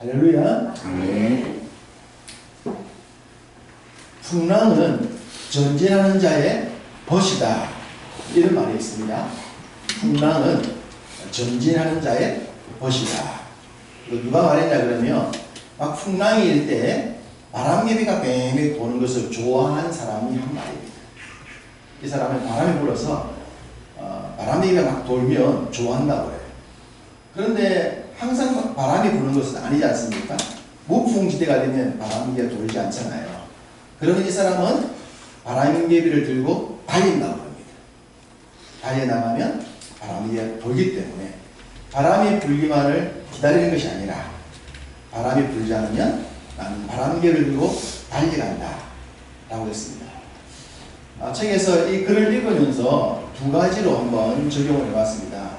할렐루야. 풍랑은 전진하는 자의 벗이다. 이런 말이 있습니다. 풍랑은 전진하는 자의 벗이다. 누가 말했냐 그러면 막 풍랑이 일 때 바람개비가 뱅뱅 도는 것을 좋아하는 사람이 한 말입니다. 이 사람은 바람이 불어서 어, 바람개비가 막 돌면 좋아한다고 해요. 그런데 항상 바람이 부는 것은 아니지 않습니까? 무풍지대가 되면 바람개비가 돌지 않잖아요. 그러면 이 사람은 바람개비를 들고 달린다고 합니다. 달려 나가면 바람이 돌기 때문에 바람이 불기만을 기다리는 것이 아니라 바람이 불지 않으면 나는 바람개를 들고 달려간다 라고 했습니다. 아, 책에서 이 글을 읽으면서 두 가지로 한번 적용을 해봤습니다.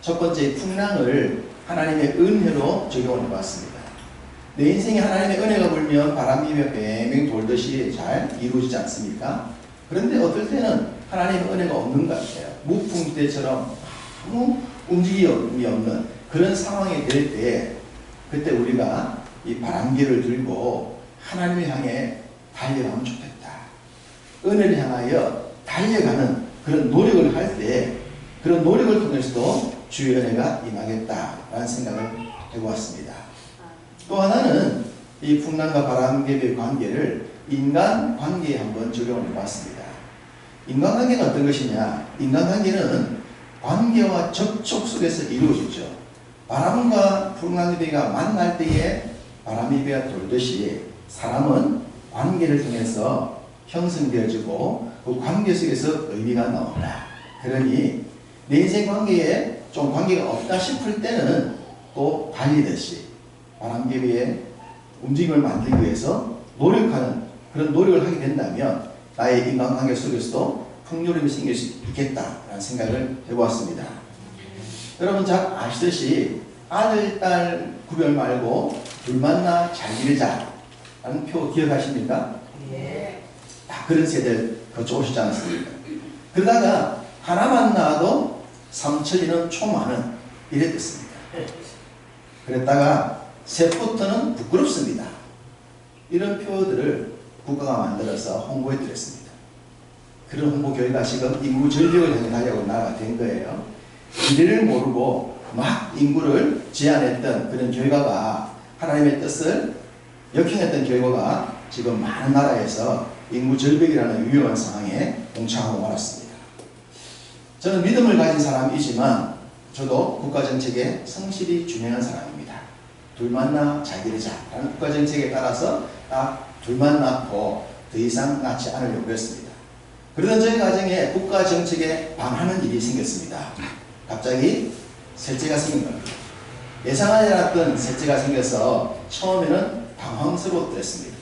첫 번째 풍랑을 하나님의 은혜로 적용을 해봤습니다. 내 인생에 하나님의 은혜가 불면 바람이며 뱅뱅 돌듯이 잘 이루어지지 않습니까? 그런데 어떨 때는 하나님의 은혜가 없는 것 같아요. 무풍지대처럼 아무 움직임이 없는 그런 상황이 될 때 그때 우리가 이 바람기를 들고 하나님을 향해 달려가면 좋겠다. 은혜를 향하여 달려가는 그런 노력을 할 때 그런 노력을 통해서도 주의 은혜가 임하겠다라는 생각을 해보았습니다. 또 하나는 이 풍랑과 바람개의 관계를 인간 관계에 한번 적용을 해봤습니다. 인간관계가 어떤 것이냐? 인간관계는 관계와 접촉 속에서 이루어지죠. 바람과 풍랑개가 만날 때에 바람개가 돌듯이 사람은 관계를 통해서 형성되어지고 그 관계 속에서 의미가 나온다. 그러니 내 인생 관계에 좀 관계가 없다 싶을 때는 또 달리듯이 바람개비의 움직임을 만들기 위해서 노력하는 그런 노력을 하게 된다면 나의 인간관계 속에서도 풍요로움이 생길 수 있겠다라는 생각을 해보았습니다. 여러분 잘 아시듯이 아들, 딸 구별 말고 둘 만나 잘 지내자라는 표 기억하십니까? 예. 다 그런 세대를 거쳐오시지 않았습니까? 그러다가 하나만 낳아도 삼천이는 초만은 이랬습니다. 그랬다가 셋부터는 부끄럽습니다. 이런 표들을 국가가 만들어서 홍보해 드렸습니다. 그런 홍보 결과 지금 인구 절벽을 향해 가려고 나라가 된 거예요. 미래를 모르고 막 인구를 제한했던 그런 결과가 하나님의 뜻을 역행했던 결과가 지금 많은 나라에서 인구 절벽이라는 위험한 상황에 봉착하고 말았습니다. 저는 믿음을 가진 사람이지만 저도 국가 정책에 성실히 준행한 사람입니다. 둘 만나 잘 기르자라는 국가 정책에 따라서 딱 둘만 낳고 더 이상 낳지 않으려고 했습니다. 그러던 저희 가정에 국가 정책에 반하는 일이 생겼습니다. 갑자기 셋째가 생긴 겁니다. 예상하지 않았던 셋째가 생겨서 처음에는 당황스러웠습니다.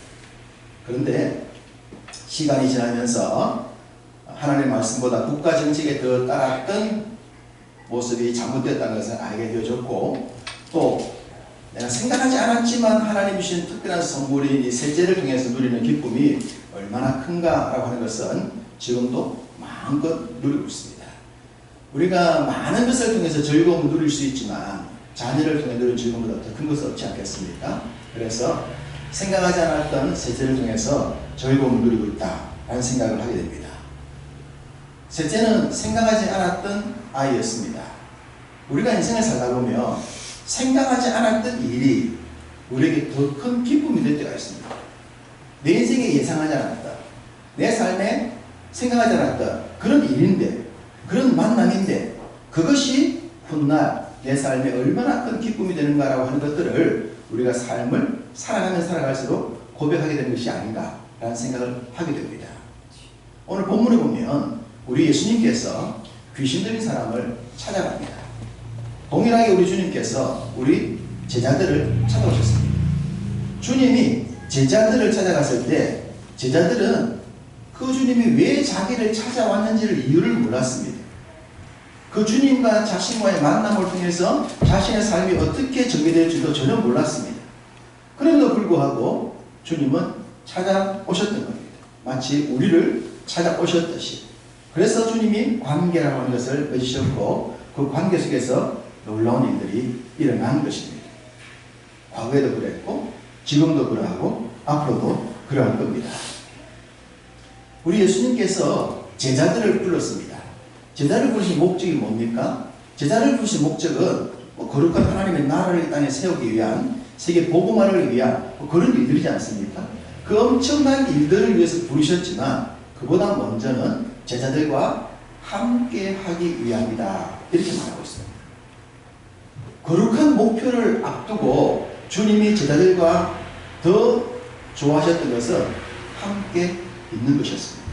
그런데 시간이 지나면서 하나님의 말씀보다 국가 정책에 더 따랐던 모습이 잘못됐다는 것을 알게 되어졌고 또 내가 생각하지 않았지만 하나님 주신 특별한 선물인 이 셋째를 통해서 누리는 기쁨이 얼마나 큰가라고 하는 것은 지금도 마음껏 누리고 있습니다. 우리가 많은 것을 통해서 즐거움을 누릴 수 있지만 자녀를 통해 누릴 즐거움보다 더 큰 것은 없지 않겠습니까? 그래서 생각하지 않았던 셋째를 통해서 즐거움을 누리고 있다라는 생각을 하게 됩니다. 셋째는 생각하지 않았던 아이였습니다. 우리가 인생을 살다 보면 생각하지 않았던 일이 우리에게 더 큰 기쁨이 될 때가 있습니다. 내 인생에 예상하지 않았다. 내 삶에 생각하지 않았던 그런 일인데, 그런 만남인데, 그것이 훗날 내 삶에 얼마나 큰 기쁨이 되는가라고 하는 것들을 우리가 삶을 살아가면 살아갈수록 고백하게 되는 것이 아닌가라는 생각을 하게 됩니다. 오늘 본문에 보면 우리 예수님께서 귀신 들린 사람을 찾아갑니다. 동일하게 우리 주님께서 우리 제자들을 찾아오셨습니다. 주님이 제자들을 찾아갔을 때 제자들은 그 주님이 왜 자기를 찾아왔는지를 이유를 몰랐습니다. 그 주님과 자신과의 만남을 통해서 자신의 삶이 어떻게 전개될지도 전혀 몰랐습니다. 그럼에도 불구하고 주님은 찾아오셨던 겁니다. 마치 우리를 찾아오셨듯이. 그래서 주님이 관계라고 하는 것을 맺으셨고 그 관계 속에서 놀라운 일들이 일어난 것입니다. 과거에도 그랬고 지금도 그러하고 앞으로도 그러할 겁니다. 우리 예수님께서 제자들을 불렀습니다. 제자를 부르신 목적이 뭡니까? 제자를 부르신 목적은 뭐 거룩한 하나님의 나라를 이 땅에 세우기 위한 세계 복음화를 위한 뭐 그런 일들이지 않습니까? 그 엄청난 일들을 위해서 부르셨지만 그보다 먼저는 제자들과 함께 하기 위함이다. 이렇게 말하고 있습니다. 거룩한 목표를 앞두고 주님이 제자들과 더 좋아하셨던 것은 함께 있는 것이었습니다.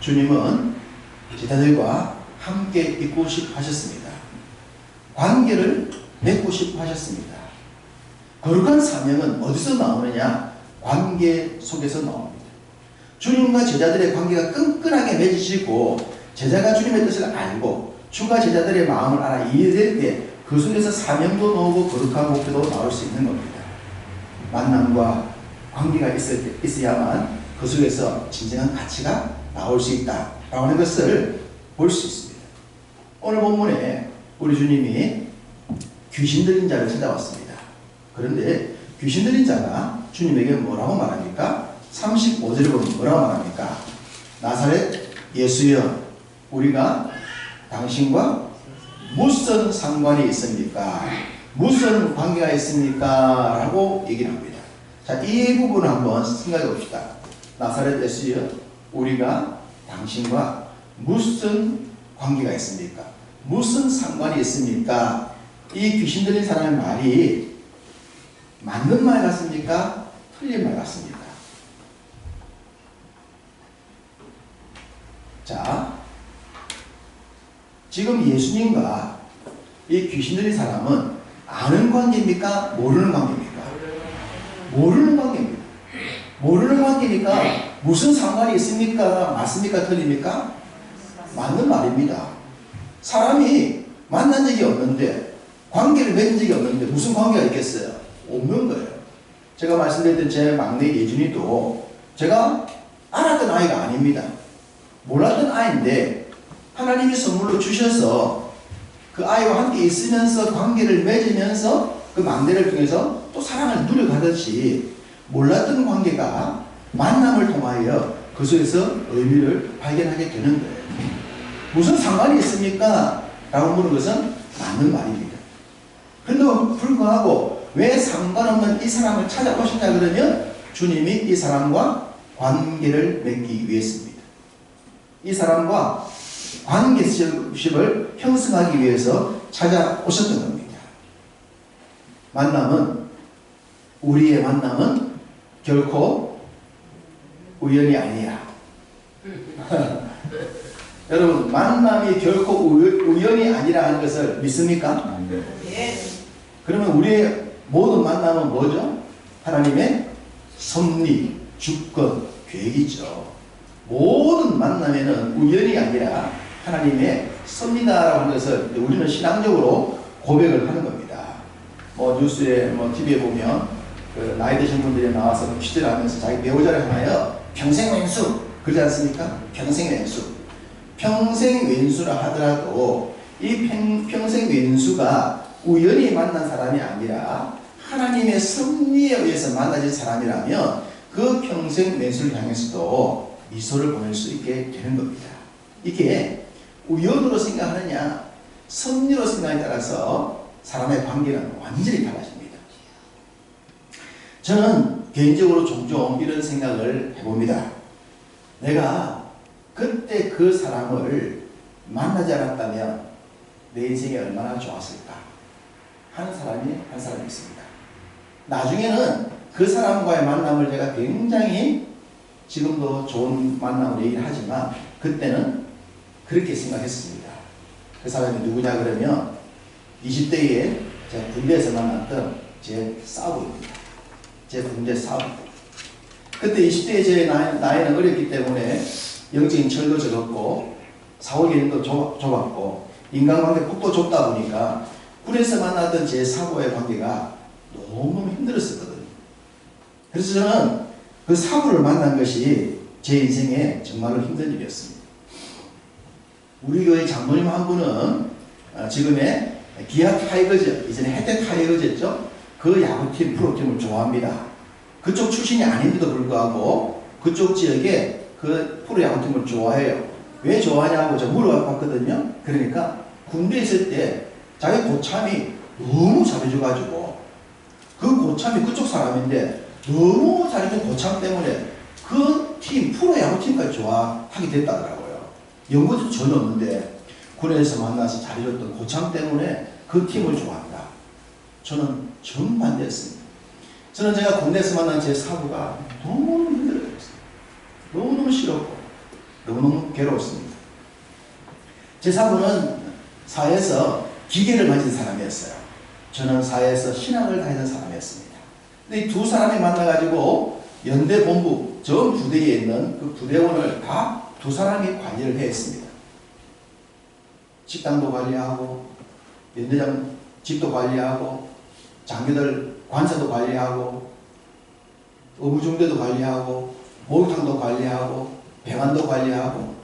주님은 제자들과 함께 있고 싶어 하셨습니다. 관계를 맺고 싶어 하셨습니다. 거룩한 사명은 어디서 나오느냐? 관계 속에서 나옵니다. 주님과 제자들의 관계가 끈끈하게 맺어지고 제자가 주님의 뜻을 알고 주가 제자들의 마음을 알아 이해될 때 그 속에서 사명도 나오고 거룩한 목표도 나올 수 있는 겁니다. 만남과 관계가 있을 때, 있어야만 그 속에서 진정한 가치가 나올 수 있다라고 하는 것을 볼 수 있습니다. 오늘 본문에 우리 주님이 귀신 들린 자를 찾아왔습니다. 그런데 귀신 들린 자가 주님에게 뭐라고 말합니까? 35절에 보면 뭐라고 말합니까? 나사렛 예수여 우리가 당신과 무슨 상관이 있습니까? 무슨 관계가 있습니까? 라고 얘기를 합니다. 자, 이 부분을 한번 생각해 봅시다. 나사렛 예수여 우리가 당신과 무슨 관계가 있습니까? 무슨 상관이 있습니까? 이 귀신 들린 사람의 말이 맞는 말 같습니까? 틀린 말 같습니까? 자, 지금 예수님과 이 귀신 들린 사람은 아는 관계입니까? 모르는 관계입니까? 모르는 관계입니다. 모르는 관계니까 무슨 상관이 있습니까? 맞습니까? 틀립니까? 맞는 말입니다. 사람이 만난 적이 없는데 관계를 맺은 적이 없는데 무슨 관계가 있겠어요? 없는 거예요. 제가 말씀드렸던 제 막내 예준이도 제가 알았던 아이가 아닙니다. 몰랐던 아이인데 하나님이 선물로 주셔서 그 아이와 함께 있으면서 관계를 맺으면서 그 막내를 통해서 또 사랑을 누려가듯이 몰랐던 관계가 만남을 통하여 그 속에서 의미를 발견하게 되는 거예요. 무슨 상관이 있습니까? 라고 묻는 것은 맞는 말입니다. 그런데 불구하고 왜 상관없는 이 사람을 찾아오셨냐 그러면 주님이 이 사람과 관계를 맺기 위해서입니다. 이 사람과 관계십을 형성하기 위해서 찾아오셨던 겁니다. 만남은 우리의 만남은 결코 우연이 아니야. 여러분 만남이 결코 우연이 아니라 하는 것을 믿습니까? 예. 그러면 우리의 모든 만남은 뭐죠? 하나님의 섭리, 주권, 계획이죠. 모든 만남에는 우연이 아니라 하나님의 섭리다라고 하는 것을 우리는 신앙적으로 고백을 하는 겁니다. 뭐 뉴스에 뭐 TV에 보면 그 나이 드신 분들이 나와서 퀴즈를 하면서 자기 배우자를 향하여 평생 왼수 그러지 않습니까? 평생 왼수. 평생 왼수라 하더라도 이 평, 평생 왼수가 우연히 만난 사람이 아니라 하나님의 섭리에 의해서 만나진 사람이라면 그 평생 왼수를 향해서도 미소를 보낼 수 있게 되는 겁니다. 이게 우연으로 생각하느냐 섭리로 생각에 따라서 사람의 관계는 완전히 달라집니다. 저는 개인적으로 종종 이런 생각을 해봅니다. 내가 그때 그 사람을 만나지 않았다면 내 인생이 얼마나 좋았을까 하는 사람이 한 사람이 있습니다. 나중에는 그 사람과의 만남을 제가 굉장히 지금도 좋은 만남을 얘기를 하지만 그때는 그렇게 생각했습니다. 그 사람이 누구냐 그러면 20대에 제가 군대에서 만났던 제 사부입니다. 제 군대 사부. 그때 20대에 제 나이, 나이는 어렸기 때문에 영적인 철도 적었고 사고 개념도 좁, 좁았고 인간관계 폭도 좁다 보니까 군에서 만났던 제 사부와의 관계가 너무 힘들었었거든요. 그래서 저는 그 사부를 만난 것이 제 인생에 정말로 힘든 일이었습니다. 우리 교회 장로님 한 분은 어, 지금의 기아 타이거즈, 이전에 혜태 타이거즈였죠. 그 야구팀, 프로팀을 좋아합니다. 그쪽 출신이 아닌데도 불구하고 그쪽 지역에 그 프로 야구팀을 좋아해요. 왜 좋아하냐고 저 물어봤거든요. 그러니까 군대에 있을 때 자기 고참이 너무 잘해줘가지고 그 고참이 그쪽 사람인데 너무 잘해준 고참 때문에 그 팀, 프로 야구팀까지 좋아하게 됐다더라고요. 연고도 전혀 없는데 군에서 만나서 잘해줬던 고참 때문에 그 팀을 좋아한다. 저는 정반대였습니다. 저는 제가 군대에서 만난 제 사부가 너무너무 힘들어했어요. 너무너무 싫었고 너무너무 괴로웠습니다. 제 사부는 사회에서 기계를 만진 사람이었어요. 저는 사회에서 신앙을 다니는 사람이었습니다. 근데 이 두 사람이 만나가지고 연대 본부 전 부대에 있는 그 부대원을 다 두 사람이 관리를 했습니다. 식당도 관리하고 연대장 집도 관리하고 장교들 관사도 관리하고 어부중대도 관리하고 목욕탕도 관리하고 배관도 관리하고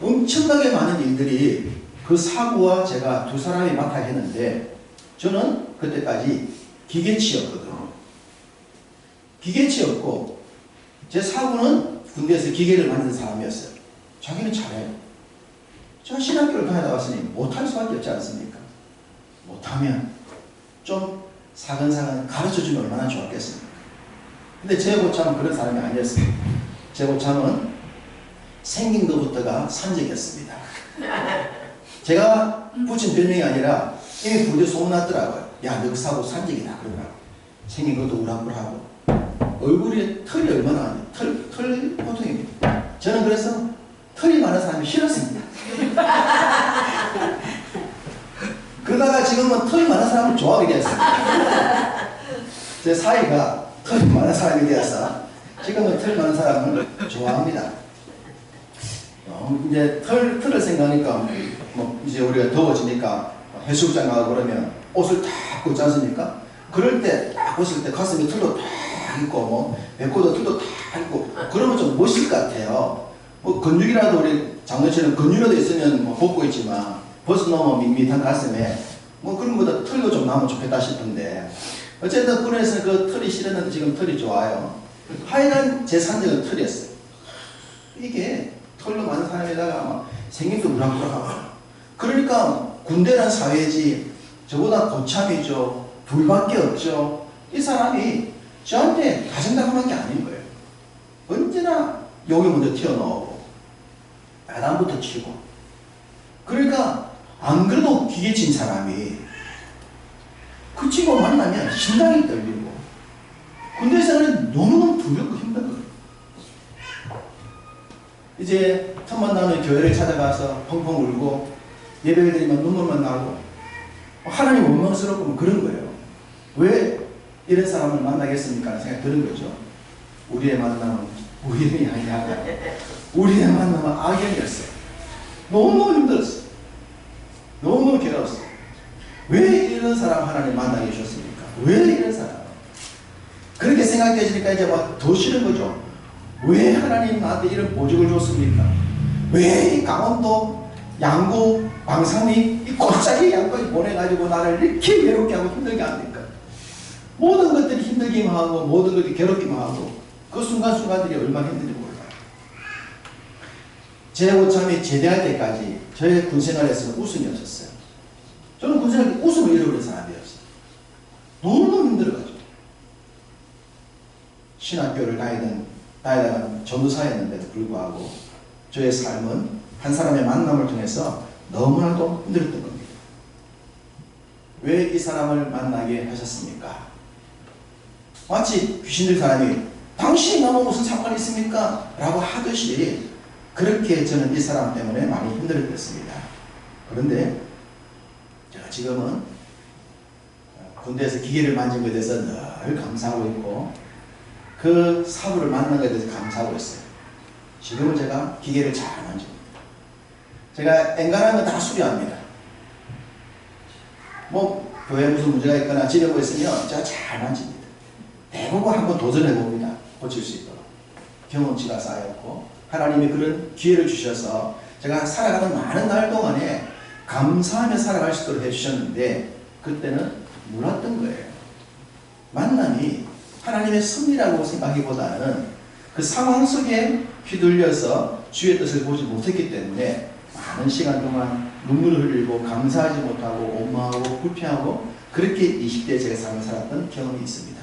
엄청나게 많은 일들이 그 사부와 제가 두 사람이 맡아 했는데 저는 그때까지 기계치였거든요. 기계치였고 제 사부는 군대에서 기계를 만든 사람이었어요. 자기는 잘해요. 제가 신학교를 다니다 왔으니 못할 수밖에 없지 않습니까? 못하면 좀 사근사근 가르쳐주면 얼마나 좋았겠습니까? 근데 제 고참은 그런 사람이 아니었습니다. 제 고참은 생긴 것부터가 산적이었습니다. 제가 붙인 별명이 아니라 이미 부대 소문났더라고요. 야, 너 사고 산적이다. 그러더라고. 생긴 것도 우락부락하고. 얼굴에 털이 얼마나 많이, 털, 털 보통입니다. 저는 그래서 털이 많은 사람이 싫었습니다. 그러다가 지금은 털이 많은 사람을 좋아하게 되었습니다. 제 사이가 털이 많은 사람이 되어서 지금은 털 많은 사람을 좋아합니다. 어, 이제 털, 털을 생각하니까 뭐 이제 우리가 더워지니까 해수욕장 가고 그러면 옷을 딱 걷지 않습니까? 그럴 때딱 벗을 때 가슴에 털도 딱 있고 뭐 배꼽도 털도 딱 있고 그러면 좀 멋있을 것 같아요. 뭐 근육이라도 우리 장모처럼 근육이라도 있으면 뭐 벗고 있지만 벗어놓으면 밋밋한 가슴에 뭐 그런 거보다 털도 좀 나면 좋겠다 싶은데 어쨌든 군에서 그 털이 싫었는데 지금 털이 좋아요. 하여간 제 산적은 털이었어요. 이게 털로 많은 사람에다가 막 생김도 무락무락하고 그러니까 군대란 사회지 저보다 고참이죠. 둘밖에 없죠. 이 사람이 저한테 가정당한 게 아닌 거예요. 언제나 여기 먼저 튀어나오고 야단부터 치고 그러니까 안 그래도 기계 친 사람이 그 친구 만나면 심장이 떨리고 군대에서는 너무너무 두렵고 힘들거든요. 이제 첫 만나는 교회를 찾아가서 펑펑 울고 예배를 드리면 눈물만 나고 하나님 원망스럽고 뭐 그런 거예요. 왜 이런 사람을 만나겠습니까? 생각이 드는 거죠. 우리의 만남은 우연이 아니야. 우리의 만남은 악연이었어요. 너무너무 힘들었어요. 너무너무 괴로웠어요. 왜 이런 사람 하나님 만나게 해주셨습니까? 왜 이런 사람? 그렇게 생각해지니까 이제 막 더 싫은 거죠. 왜 하나님 나한테 이런 보직을 줬습니까? 왜이 강원도 양구 방상리 이 골짜기 양까지 보내가지고 나를 이렇게 괴롭게 하고 힘들게 합니까? 모든 것들이 힘들기만 하고 모든 것들이 괴롭기만 하고 그 순간순간들이 얼마나 힘든지 몰라요. 제 오참이 제대할 때까지 저의 군생활에서는 웃음이 없었어요. 저는 군생활 때 웃음을 잃어버린 사람이었어요. 너무너무 힘들어가지고. 신학교를 다니던, 다니다가 전도사였는데도 불구하고 저의 삶은 한 사람의 만남을 통해서 너무나도 힘들었던 겁니다. 왜 이 사람을 만나게 하셨습니까? 마치 귀신 들 사람이 당신이 나무 무슨 상관이 있습니까? 라고 하듯이 그렇게 저는 이 사람 때문에 많이 힘들었습니다. 그런데 제가 지금은 군대에서 기계를 만진 것에 대해서 늘 감사하고 있고 그 사부를 만난 것에 대해서 감사하고 있어요. 지금은 제가 기계를 잘 만집니다. 제가 엔간한 건 다 수리합니다. 뭐 교회 무슨 문제가 있거나 뭐 있으면 제가 잘 만집니다. 대부분 한번 도전해 봅니다. 고칠 수 있도록. 경험치가 쌓였고 하나님이 그런 기회를 주셔서 제가 살아가는 많은 날 동안에 감사하며 살아갈 수 있도록 해주셨는데 그때는 몰랐던 거예요. 만남이 하나님의 섭리라고 생각하기보다는 그 상황 속에 휘둘려서 주의 뜻을 보지 못했기 때문에 많은 시간 동안 눈물을 흘리고 감사하지 못하고 원망하고 불평하고 그렇게 20대에 제가 삶을 살았던 경험이 있습니다.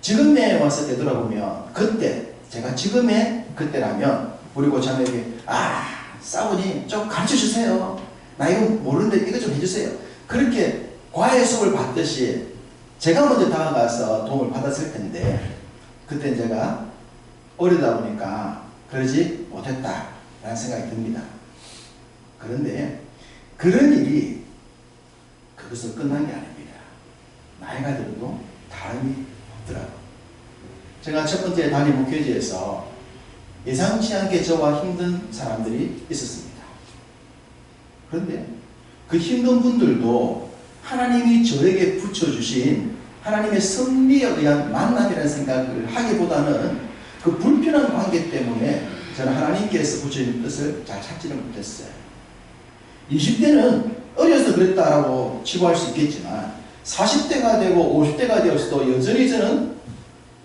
지금에 와서 되돌아보면 그때 제가 지금의 그때라면 우리 고참에게 아 싸우니 좀 가르쳐 주세요. 나 이거 모르는데 이거 좀 해주세요. 그렇게 과외 수업을 받듯이 제가 먼저 다가가서 도움을 받았을 텐데 그때 제가 어리다 보니까 그러지 못했다라는 생각이 듭니다. 그런데 그런 일이 그것으로 끝난 게 아닙니다. 나이가 들어도 다름이. 제가 첫 번째 단임 목회지에서 예상치 않게 저와 힘든 사람들이 있었습니다. 그런데 그 힘든 분들도 하나님이 저에게 붙여주신 하나님의 섭리에 의한 만남이라는 생각을 하기보다는 그 불편한 관계 때문에 저는 하나님께서 붙여주신 뜻을 잘 찾지는 못했어요. 20대는 어려서 그랬다라고 치부할 수 있겠지만 40대가 되고 50대가 되었어도 여전히 저는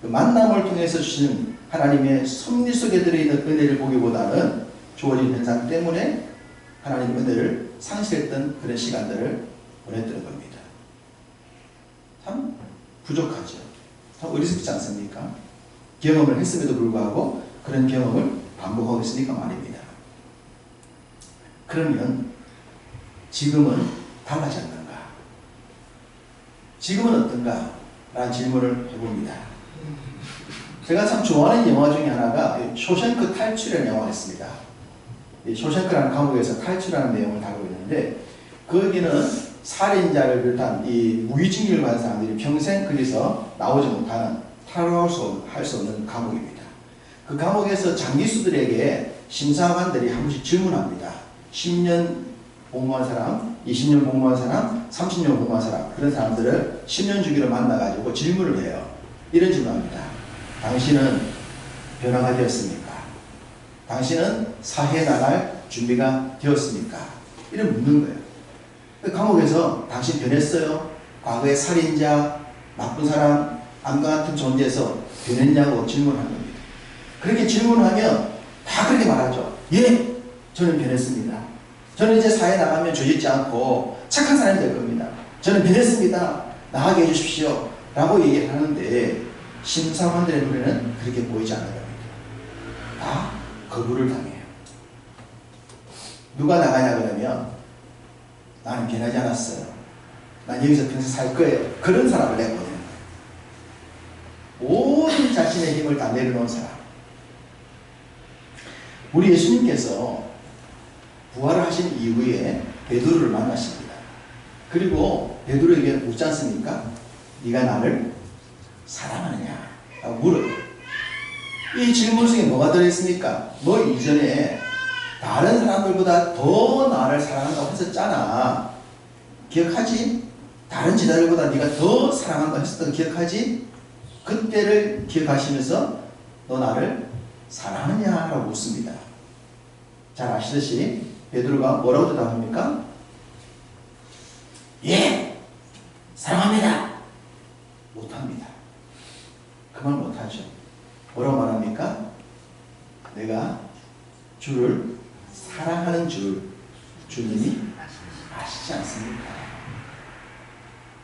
그 만남을 통해서 주시는 하나님의 섭리 속에 들어있는 은혜를 보기보다는 주어진 현상 때문에 하나님 은혜를 상실했던 그런 시간들을 보냈던 겁니다. 참 부족하죠. 참 어리석지 않습니까? 경험을 했음에도 불구하고 그런 경험을 반복하고 있으니까 말입니다. 그러면 지금은 달라졌는가? 지금은 어떤가? 라는 질문을 해봅니다. 제가 참 좋아하는 영화 중에 하나가 쇼생크 탈출이라는 영화가 있습니다. 이 쇼생크라는 감옥에서 탈출하는 내용을 다루고 있는데 거기는 살인자를 비롯한 이 무기징역을 받은 사람들이 평생 거기서 나오지 못하는 탈출할 수, 할수 없는 감옥입니다. 그 감옥에서 장기수들에게 심사관들이 한 번씩 질문합니다. 10년 복무한 사람, 20년 복무한 사람, 30년 복무한 사람 그런 사람들을 10년 주기로 만나가지고 질문을 해요. 이런 질문합니다. 당신은 변화가 되었습니까? 당신은 사회에 나갈 준비가 되었습니까? 이런 묻는 거예요. 그 감옥에서 당신 변했어요? 과거의 살인자, 나쁜 사람, 암과 같은 존재에서 변했냐고 질문하는 겁니다. 그렇게 질문하면 다 그렇게 말하죠. 예, 저는 변했습니다. 저는 이제 사회에 나가면 죄짓지 않고 착한 사람이 될 겁니다. 저는 변했습니다. 나가게 해주십시오. 라고 얘기를 하는데 심사관들의 눈에는 그렇게 보이지 않는 겁니다. 다 거부를 당해요. 누가 나가냐 그러면 나는 변하지 않았어요. 난 여기서 평생 살 거예요. 그런 사람을 내보내는 모든 자신의 힘을 다 내려놓은 사람. 우리 예수님께서 부활을 하신 이후에 베드로를 만나십니다. 그리고 베드로에게 묻지 않습니까? 네가 나를 사랑하느냐? 라고 물어요. 이 질문 속에 뭐가 들어있습니까? 너 이전에 다른 사람들보다 더 나를 사랑한다고 했었잖아. 기억하지? 다른 지도자들보다 네가 더 사랑한다고 했었던 거 기억하지? 그때를 기억하시면서 너 나를 사랑하느냐? 라고 묻습니다. 잘 아시듯이 베드로가 뭐라고 대답합니까? 예! 사랑합니다! 못합니다. 그 말 못하죠. 뭐라고 말합니까? 내가 주를 사랑하는 줄 주님이 아시지 않습니까?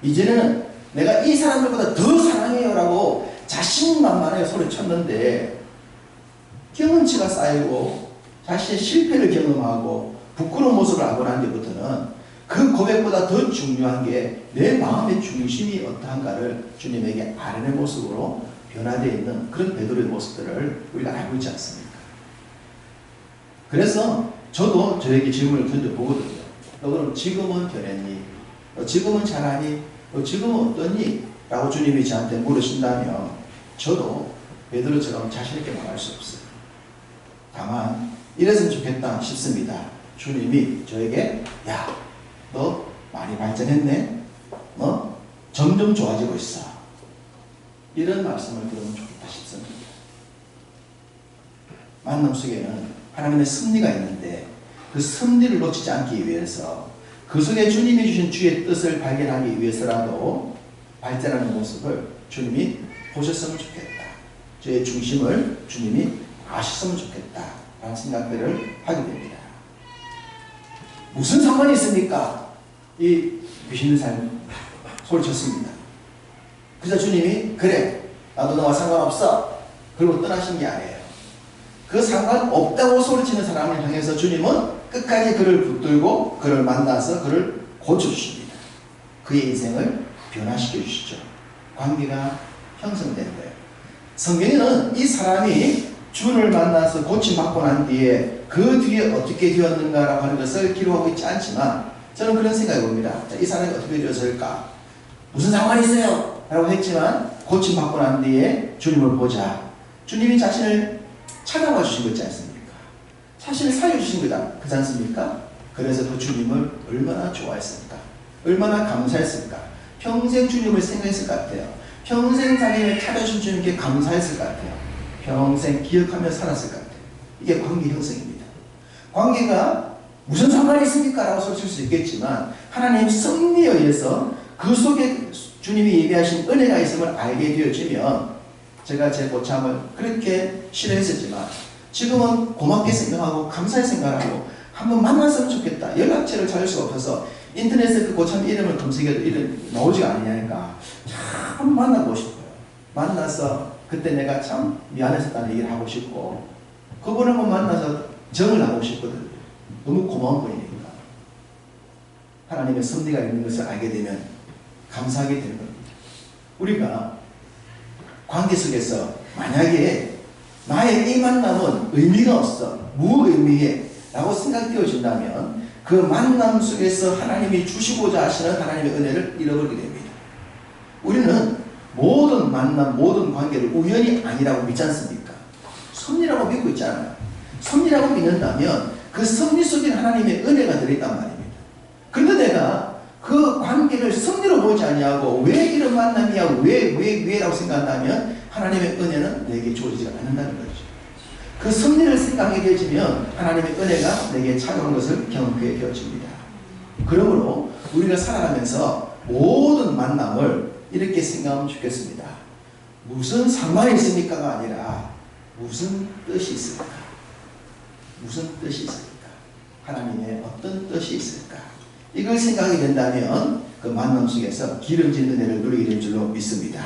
이제는 내가 이 사람들보다 더 사랑해요라고 자신만만하게 소리쳤는데 경험치가 쌓이고 자신의 실패를 경험하고 부끄러운 모습을 알고 난 뒤부터는 그 고백보다 더 중요한 게 내 마음의 중심이 어떠한가를 주님에게 아련의 모습으로 변화되어 있는 그런 베드로의 모습들을 우리가 알고 있지 않습니까? 그래서 저도 저에게 질문을 던져보거든요. 너 그럼 지금은 변했니? 너 지금은 잘하니? 너 지금은 어떠니? 라고 주님이 저한테 물으신다면 저도 베드로처럼 자신있게 말할 수 없어요. 다만 이랬으면 좋겠다 싶습니다. 주님이 저에게 야, 너 많이 발전했네? 너 점점 좋아지고 있어. 이런 말씀을 들으면 좋겠다 싶습니다. 만남 속에는 하나님의 섭리가 있는데 그 섭리를 놓치지 않기 위해서 그 속에 주님이 주신 주의 뜻을 발견하기 위해서라도 발전하는 모습을 주님이 보셨으면 좋겠다. 저의 중심을 주님이 아셨으면 좋겠다. 라는 생각들을 하게 됩니다. 무슨 상관이 있습니까? 이 귀신의 삶 소리쳤습니다. 그래서 주님이 그래 나도 너와 상관없어 그리고 떠나신 게 아니에요. 그 상관없다고 소리치는 사람을 향해서 주님은 끝까지 그를 붙들고 그를 만나서 그를 고쳐주십니다. 그의 인생을 변화시켜 주시죠. 관계가 형성된 거예요. 성경에는 이 사람이 주를 만나서 고침받고 난 뒤에 그 뒤에 어떻게 되었는가라고 하는 것을 기록하고 있지 않지만 저는 그런 생각이 봅니다. 자, 이 사람이 어떻게 되었을까? 무슨 상관이 있어요? 라고 했지만 고침받고 난 뒤에 주님을 보자. 주님이 자신을 찾아와 주신 거지 않습니까? 자신을 살려주신 거다. 그렇지 않습니까? 그래서 그 주님을 얼마나 좋아했을까? 얼마나 감사했을까? 평생 주님을 생각했을 것 같아요. 평생 자기를 찾아주신 주님께 감사했을 것 같아요. 평생 기억하며 살았을 것 같아요. 이게 관계 형성입니다. 관계가 무슨 상관이 있습니까? 라고 소칠 수 있겠지만 하나님 섭리에 의해서 그 속에 주님이 예비하신 은혜가 있음을 알게 되어지면 제가 제 고참을 그렇게 싫어했었지만 지금은 고맙게 생각하고 감사히 생각하고 한번 만났으면 좋겠다. 연락처를 찾을 수가 없어서 인터넷에 그 고참 이름을 검색해도 이름 나오지가 않냐니까 참 만나고 싶어요. 만나서 그때 내가 참 미안했었다는 얘기를 하고 싶고 그분을 한번 만나서 정을 하고 싶거든요. 너무 고마운 분이니까. 하나님의 섭리가 있는 것을 알게 되면 감사하게 되는 겁니다. 우리가 관계 속에서 만약에 나의 이 만남은 의미가 없어 무의미해 라고 생각되어진다면 그 만남 속에서 하나님이 주시고자 하시는 하나님의 은혜를 잃어버리게 됩니다. 우리는 모든 만남, 모든 관계를 우연이 아니라고 믿지 않습니까? 섭리라고 믿고 있잖아요. 섭리라고 믿는다면 그 섭리 속에 하나님의 은혜가 들어있단 말입니다. 그런데 내가 그 관계를 섭리로 보지 아니하고 왜 이런 만남이야 왜 왜 왜 라고 생각한다면 하나님의 은혜는 내게 주어지지 않는다는 거죠. 그 섭리를 생각하게 되어지면 하나님의 은혜가 내게 찾아오는 것을 경험하게 되어집니다. 그러므로 우리가 살아가면서 모든 만남을 이렇게 생각하면 좋겠습니다. 무슨 상관이 있습니까가 아니라 무슨 뜻이 있을까? 무슨 뜻이 있을까? 하나님의 어떤 뜻이 있을까? 이걸 생각하게 된다면 그 만남 속에서 기름진 은혜를 누리게 될 줄로 믿습니다.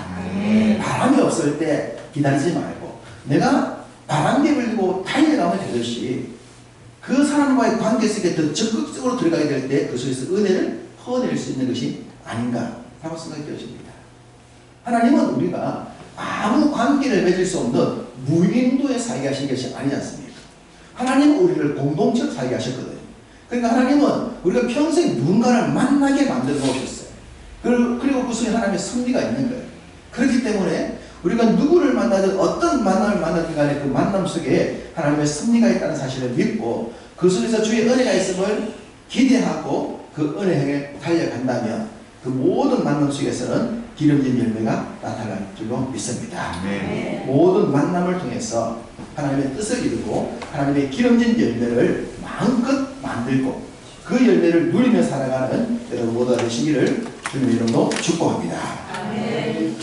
바람이 없을 때 기다리지 말고 내가 바람이 불고 달려가면 되듯이 그 사람과의 관계 속에 더 적극적으로 들어가게 될 때 그 속에서 은혜를 퍼낼 수 있는 것이 아닌가 라고 생각이 되어집니다. 하나님은 우리가 아무 관계를 맺을 수 없는 무인도에 살게 하신 것이 아니지 않습니까? 하나님은 우리를 공동체로 살게 하셨거든요. 그러니까 하나님은 우리가 평생 누군가를 만나게 만들어 놓으셨어요. 그리고 그 속에 하나님의 섭리가 있는 거예요. 그렇기 때문에 우리가 누구를 만나든 어떤 만남을 만나든 간에 그 만남 속에 하나님의 섭리가 있다는 사실을 믿고 그 속에서 주의 은혜가 있음을 기대하고 그 은혜 향해 달려간다면 그 모든 만남 속에서는 기름진 열매가 나타날 줄로 믿습니다. 네. 모든 만남을 통해서 하나님의 뜻을 이루고 하나님의 기름진 열매를 마음껏 만들고 그 열매를 누리며 살아가는 여러분 모두 되시기를 주님의 이름으로 축복합니다. 아멘.